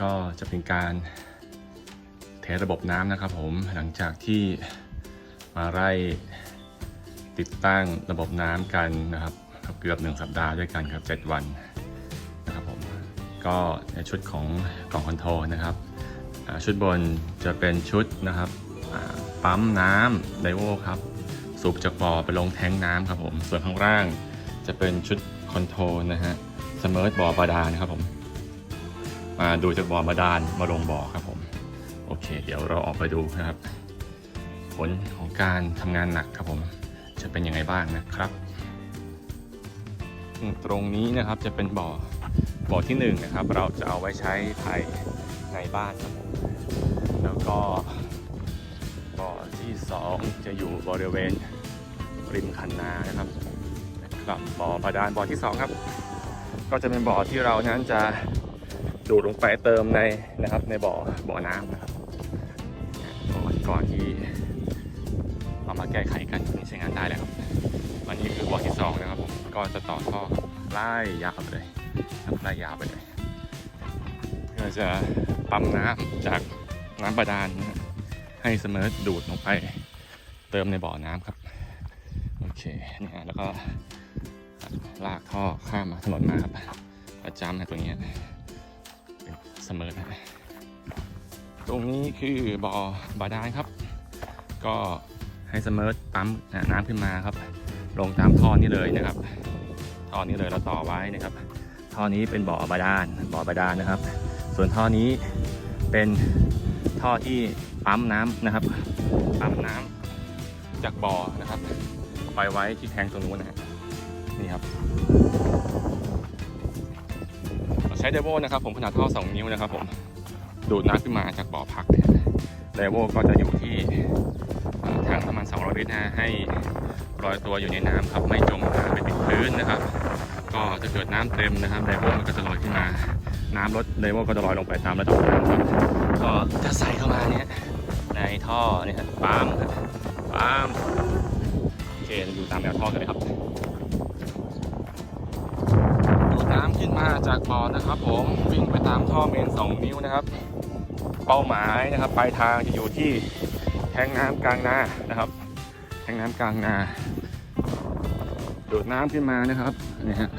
ก็จะเป็นการเทระบบน้ำนะครับผมหลังจากที่มาไล่ติดตั้งระบบน้ำกันนะครับเกือบหนึ่งสัปดาห์ด้วยกันครับ 7 วันนะครับผมก็ในชุดของกล่องคอนโทรลนะครับชุดบนจะเป็นชุดนะครับปั๊มน้ำไดโวครับ สูบจากบ่อไปลงแทงน้ำครับผม ส่วนข้างล่างจะเป็นชุดคอนโทรลนะฮะเสมอบ่อบาดาลนะครับผม มาดูจากบ่อบาดาลมาลงบ่อครับผมโอเค เดี๋ยวเราออกไปดูนะครับ ผลของการทำงานหนักครับผม จะเป็นยังไงบ้างนะครับ ตรงนี้นะครับจะเป็นบ่อบ่อที่หนึ่งนะครับ เราจะเอาไว้ใช้ภายในบ้านครับผมแล้วก็บ่อที่สองจะอยู่บริเวณริมคันนานะครับนะครับบ่อบาดาลบ่อที่สองครับ ก็จะเป็นบ่อที่เรานั้นจะ ดูดลงไปเติมในนะครับ ในบ่อบ่อน้ำนะครับก่อนที่เรามาแก้ไขกันนี่ใช้งานได้แล้วครับวันนี้คือบ่อที่สองนะครับผมก็จะต่อท่อไล่ยาวไปเลยครับไล่ยาวไปเลยเพื่อจะปั๊มน้ำจากน้ำบาดาลให้เสมอดูดลงไป เติมในบ่อน้ำครับโอเคเนี่ยฮะแล้วก็ลากท่อข้ามมาถนนมาครับประจำนะตรงเนี้ย เสมอนะตรงนี้คือบ่อบาดาลครับ ก็ให้เสมอปั๊มน้ำขึ้นมาครับ ลงตามท่อนี้เลยนะครับท่อนี้เลยเราต่อไว้นะครับ ท่อนี้เป็นบ่อบาดาลบ่อบาดาลนะครับ ส่วนท่อนี้เป็นท่อที่ปั๊มน้ำนะครับ ปั๊มน้ำจากบ่อนะครับไปไว้ที่แทงตรงนู้นนะฮะนี่ครับ ช้เดโวนะครับผมขนาดท่อ 2 นิ้วนะครับผมดูดน้ำขึ้นมาจากบ่อพักเดโวก็จะอยู่ที่เอ่อถังประมาณ200ลิตรนะให้ลอยตัวอยู่ในน้ำครับไม่จมน้ำไปติดพื้นนะครับ ก็จะเกิดน้ำเต็มนะครับไดโวมันก็จะลอยขึ้นมาน้ำลดไดโวก็จะลอยลงไปตามระดับน้ำครับก็จะใส่เข้ามาเนี่ยในท่อเนี่ยปั๊มครับปั๊มโอเคอยู่ตามแนวท่อกันเลยครับ น้ำขึ้นมาจากบ่อนะครับ ผมวิ่งไปตามท่อเมน 2 นิ้วนะครับ เป้าหมายนะครับปลายทางจะอยู่ที่แทงน้ำกลางนานะครับ แทงน้ำกลางนาดูดน้ำขึ้นมานะครับนี่ฮะ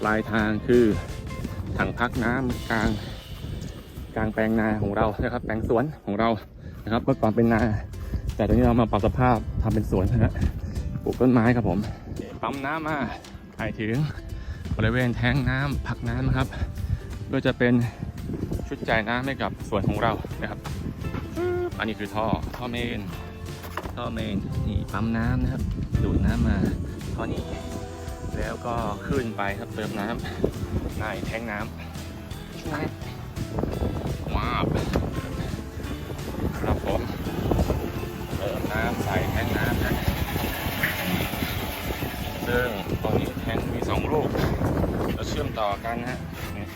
ปลายทางคือถังพักน้ำกลางกลางแปลงนาของเรานะครับ แปลงสวนของเรานะครับเมื่อก่อนเป็นนา แต่ตอนนี้เรามาปรับสภาพทำเป็นสวนนะฮะปลูกต้นไม้ครับผมปั๊มน้ำมาไปถึง บริเวณแทงน้ำพักน้ำนะครับก็จะเป็นชุดจ่ายน้ำให้กับสวนของเรานะครับ อันนี้คือท่อท่อเมน ท่อเมนนี่ปั๊มน้ำนะครับ ดูดน้ำมาท่อนี้ แล้วก็ขึ้นไปครับเติมน้ำในแทงน้ำน้ำว้าวครับผมเติมน้ำใส่แทงน้ำนะซึ่งตอนนี้แทงมีสองลูกแล้วเชื่อม ต่อกันนะฮะนี่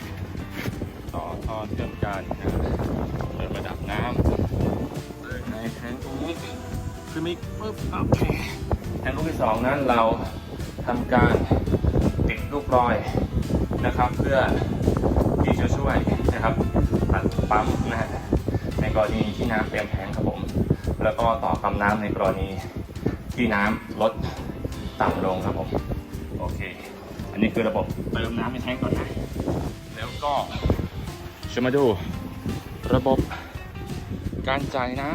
ต่อท่อเชื่อมกันนะเติมระดับน้ำเลยในแทงตรงนี้คือมีปึ๊บโอเคแทงลูกที่สองนั้นเราทำการติดลูกรอยนะครับ เพื่อที่จะช่วยนะครับตัดปั๊มนะฮะในกรณีที่น้ำเต็มแทงครับผม แล้วก็ต่อปั๊มน้ำในกรณีที่น้ำลดต่ำลงครับผม โอเค นนี้คือระบบเติมน้ำในแทงก่อนนะ แล้วก็จะมาดูระบบการจ่ายน้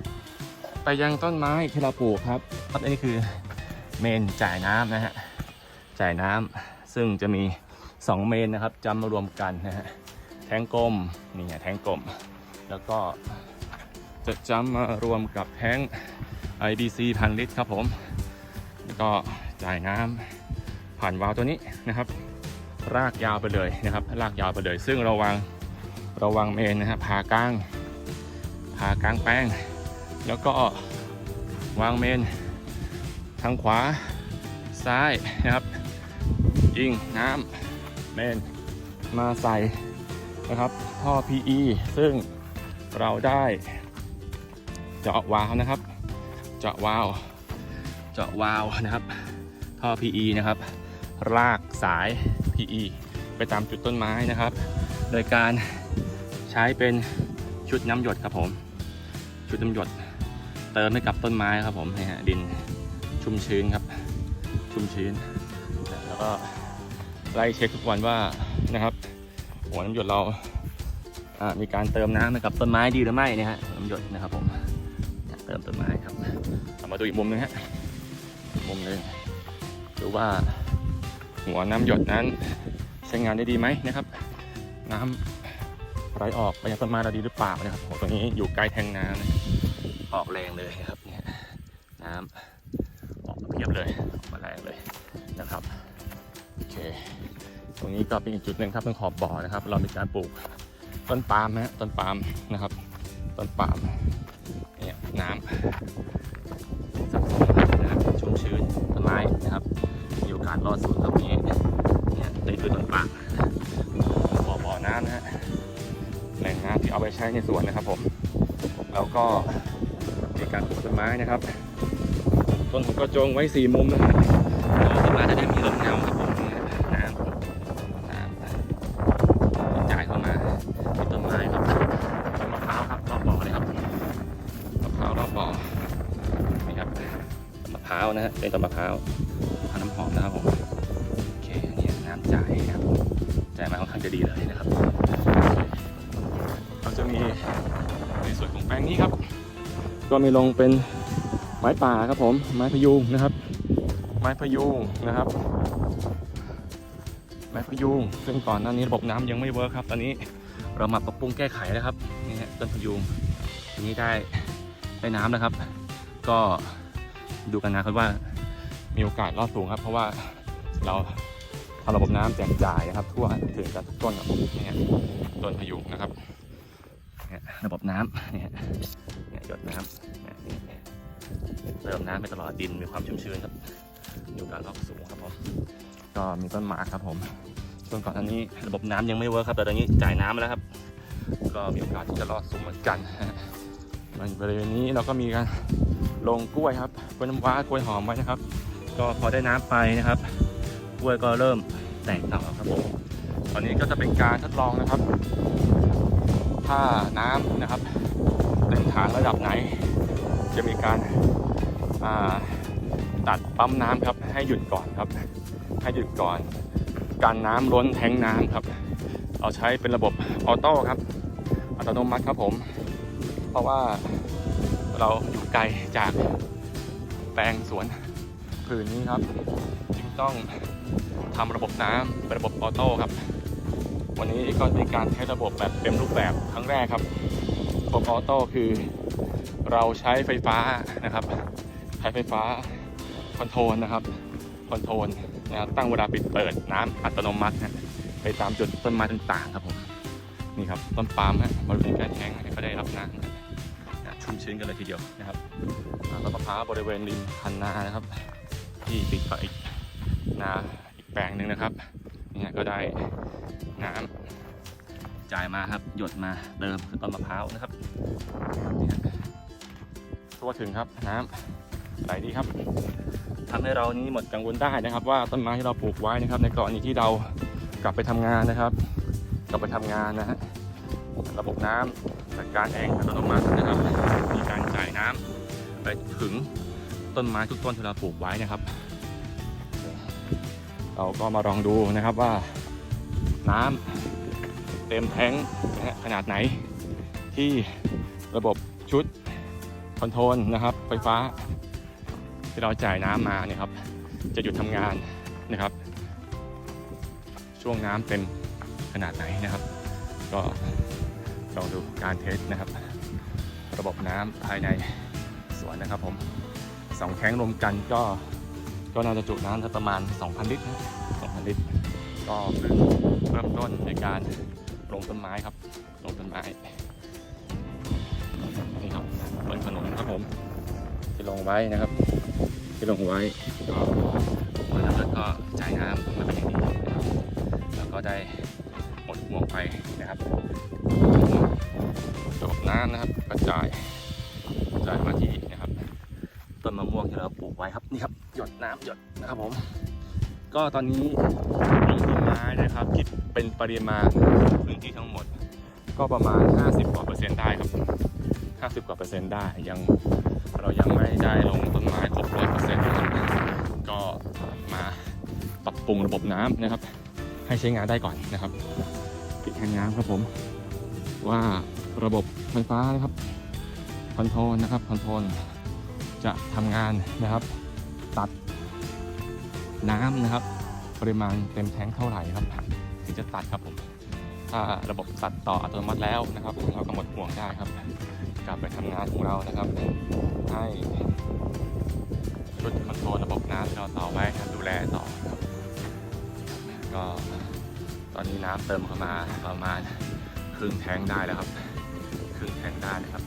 ำไปยังต้นไม้ที่เราปลูกครับอันนี้คือเมนจ่ายน้ำนะฮะ จ่ายน้ำซึ่งจะมี 2 เมนนะครับจำมารวมกันนะฮะ แทงกลมนี่ไงแทงกลม แล้วก็จะจำมารวมกับแทง IBC พันลิตรครับผม แล้วก็จ่ายน้ำ ผ่านวาล์วตัวนี้นะครับ รากยาวไปเลยนะครับลากยาวไปเลย ซึ่งเราวางเราวางเมนนะฮะผ่ากลางผ่ากลางแป้ง แล้วก็วางเมน ทางขวาซ้ายนะครับ ยิงน้ำเมนมาใส่นะครับ ท่อ PE ซึ่งเราได้เจาะวาล์วนะครับ เจาะวาล์วเจาะวาล์วนะครับ ท่อ PE นะครับ ลากสาย PE ไปตามจุดต้นไม้นะครับ โดยการใช้เป็นชุดน้ำหยดครับผม ชุดน้ำหยดเติมให้กับต้นไม้ครับผมนี่ฮะดินชุ่มชื้นครับ ชุ่มชื้น แล้วก็ไล่เช็คทุกวันว่านะครับ หัวน้ำหยดเรามีการเติมน้ำให้กับต้นไม้ดีหรือไม่นี่ฮะน้ำหยดนะครับผมเติมต้นไม้ครับมาดูอีกมุมหนึงฮะมุมหนึงดูว่า หัวน้ำหยดนั้นใช้งานได้ดีไหมนะครับ น้ำไหลออกไปยังต้นไม้เราดีหรือเปล่านะครับโอ้ตัวนี้อยู่ใกล้แทงน้ำออกแรงเลยครับเนี่ยน้ำออกเพียบเลยออกมาแรงเลยนะครับโอเคตรงนี้ก็เป็นอีกจุดหนึ่งครับตรงขอบบ่อนะครับ เรามีการปลูกต้นปาล์มนะฮะต้นปาล์มนะครับ ต้นปาล์มเนี่ยน้ำสะสมนะครับชุ่มชื้นต้นไม้นะครับ มีโอกาสรอดสูง บ่อบ่อน้ำนะฮะแหล่งน้ำที่เอาไปใช้ในสวนนะครับผมแล้วก็มีการปลูกต้นไม้นะครับต้นของกระจงไว้สี่มุมนะฮะต้นไม้จะได้มีลมเงาครับผมน้ำน้ำกระจายเข้ามาที่ต้นไม้ครับต้นมะพร้าวครับรอบบ่อเลยครับมะพร้าวรอบบ่อนี่ครับมะพร้าวนะฮะเป็นต้นมะพร้าวมะพร้าน้ำหอมนะครับผมโอเคอันนี่น้ำจ่ายครับ จ่ายมาค่อนข้างจะดีเลยนะครับเราจะมีในส่วนของแปลงนี้ครับ ก็มีลงเป็นไม้ป่าครับผม ไม้พะยุงนะครับ ไม้พะยุงนะครับ ไม้พะยุงซึ่งก่อนหน้านี้ระบบน้ำยังไม่เวิร์คครับ ตอนนี้เรามาปรับปรุงแก้ไขแล้วครับนี่ฮะต้นพะยุงอันนี้ได้ได้น้ำแล้วครับ ก็ดูกันนะครับว่ามีโอกาสรอดสูงครับ เพราะว่าเรา ทำระบบน้ำแจกจ่ายนะครับ ทั่วถึงกันทุกต้นครับผมนี่ฮะต้นพะยุงนะครับเนี่ยระบบน้ำเนี่ยเนี่ยหยดน้ำเนี่ยเติมน้ำไปตลอดดินมีความชุ่มชื้นครับ อยู่การรอบสูงครับผมก็มีต้นหมากครับผมส่วนก่อนอันนี้ระบบน้ำยังไม่เวิร์คครับแต่ตอนนี้จ่ายน้ำแล้วครับ ก็มีโอกาสที่จะรอดสูงเหมือนกันฮะบริเวณนี้เราก็มีการลงกล้วยครับกล้วยน้ำว้ากล้วยหอมไว้นะครับ ก็พอได้น้ำไปนะครับ กล้วยก็เริ่มแตกหน่อครับผมตอนนี้ก็จะเป็นการทดลองนะครับ ถ้าน้ำนะครับเต็มฐานระดับไหน จะมีการาตัดปั๊มน้ำครับ ให้หยุดก่อนครับ ให้หยุดก่อน การน้ำล้นแทงน้ำครับ เราใช้เป็นระบบออโต้ครับอัตโนมัติครับผม เพราะว่าเราอยู่ไกลจากแปลงสวนผืนนี้ครับ จึงต้อง ทำระบบน้ำเป็นระบบออโต้ครับ วันนี้ก็เป็นการใช้ระบบแบบเต็มรูปแบบครั้งแรกครับระบบออโต้คือเราใช้ไฟฟ้านะครับ ใช้ไฟฟ้าคอนโทรลนะครับคอนโทรลนะครับตั้งเวลาปิดเปิดน้ำอัตโนมัตินะไปตามจุดต้นไม้ต่างๆครับผมนี่ครับต้นปาล์มฮะบริเวณการแทงให้ก็ได้รับน้ำนะชุ่มชื้นกันเลยทีเดียวนะครับต้นมะพร้าวบริเวณริมคันนานะครับ ที่ติดกับอีก นาอีกแปลงหนึ่งนะครับนี่ก็ได้น้ำจ่ายมาครับหยดมาเติมคือต้นมะพร้าวนะครับนี่ฮะทั่วถึงครับน้ำไหลดีครับทำให้เรานี้หมดกังวลได้นะครับ ว่าต้นไม้ที่เราปลูกไว้นะครับ ในกรณีที่เรากลับไปทำงานนะครับ กลับไปทำงานนะฮะระบบน้ำจัดการเองอัตโนมัตินะครับ มีการจ่ายน้ำไปถึงต้นไม้ทุกต้นที่เราปลูกไว้นะครับ เราก็มาลองดูนะครับว่าน้ำเต็มแท้งนะฮะขนาดไหนที่ระบบชุดคอนโทรลนะครับ ไฟฟ้า ที่เราจ่ายน้ำมาเนี่ยครับ จะหยุดทำงานนะครับ ช่วงน้ำเต็มขนาดไหนนะครับ ก็ลองดูการเทสนะครับ ระบบน้ำภายในสวนนะครับผมสองแข้งรวมกันก็ ก็น่าจะจุน้ำได้ประมาณ 2,000 ลิตรนะ2,000 ลิตร ก็เพิ่งเริ่มต้นในการลงต้นไม้ครับ ลงต้นไม้ นี่ครับบนถนนครับผม ที่ลงไว้นะครับ ที่ลงไว้ ก็เมื่อน้ำลดก็จ่ายน้ำมาเป็นอย่างดีนะครับแล้วก็ได้หมดห่วงไปนะครับระบบน้ำนะครับกระจายกระจายมาที่นะครับ ต้นมะม่วงที่เราปลูกไว้ครับนี่ครับ หยดน้ำหยดนะครับผม ก็ตอนนี้ลงต้นไม้นะครับคิดเป็นปริมาณพื้นที่ทั้งหมด ก็ประมาณ 50 กว่าเปอร์เซ็นต์ได้ครับ 50 กว่าเปอร์เซ็นต์ได้ยังเรายังไม่ได้ลงต้นไม้ครบร้อยเปอร์เซ็นต์นะครับก็มาปรับปรุงระบบน้ำนะครับ ให้ใช้งานได้ก่อนนะครับปิดแทนน้ำครับผม ว่าระบบไฟฟ้านะครับคอนโทรลนะครับคอนโทรลจะทำงานนะครับตัด น้ำนะครับ ปริมาณเต็มแท้งเท่าไหร่ครับถึงจะตัดครับผมถ้าระบบตัดต่ออัตโนมัติแล้วนะครับ เราก็หมดห่วงได้ครับ กลับไปทำงานของเรานะครับ ให้ชุดคอนโทรลระบบน้ำที่เราต่อไว้ครับดูแลต่อครับ ก็ตอนนี้น้ำเติมเข้ามาประมาณครึ่งแทงได้แล้วครับครึ่งแทงได้นะครับ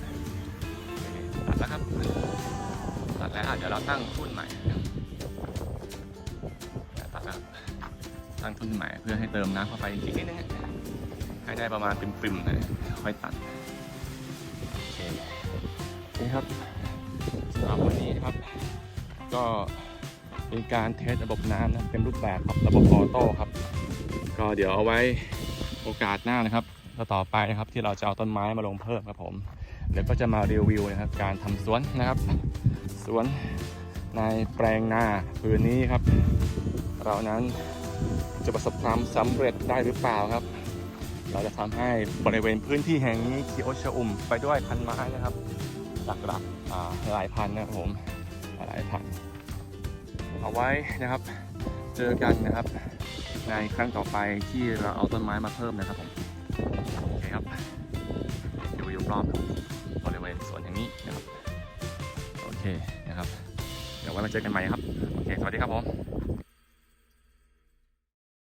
ตัดแล้วครับตัดแล้วเดี๋ยวเราตั้งทุ่นใหม่ ตั้งทุ่นใหม่เพื่อให้เติมน้ำเข้าไปอีกนิดนึงให้ได้ประมาณปิ่มๆนะค่อยตัดโอเคโอเครับสำหรับวันนี้ครับ ก็เป็นการเทสระบบน้ำนะเต็มรูปแบบครับระบบออโต้ครับ ก็เดี๋ยวเอาไว้โอกาสหน้านะครับแล้วต่อไปนะครับที่เราจะเอาต้นไม้มาลงเพิ่มครับผมเดี๋ยวก็จะมารีวิวนะครับ การทำสวนนะครับ สวนในแปลงนาพื้นนี้ครับ เรานั้น จะประสบความสำเร็จได้หรือเปล่าครับ เราจะทำให้บริเวณพื้นที่แห่งนี้เขียวชอุ่มไปด้วยพันไม้นะครับหลักๆอ่าหลายพันนะครับผมหลายพันเอาไว้นะครับเจอกันนะครับ ในครั้งต่อไปที่เราเอาต้นไม้มาเพิ่มนะครับผมโอเคครับดูอยู่รอบบริเวณสวนอย่างนี้นะครับโอเคนะครับ เดี๋ยวไว้มาเจอกันใหม่ครับ โอเค สวัสดีครับผม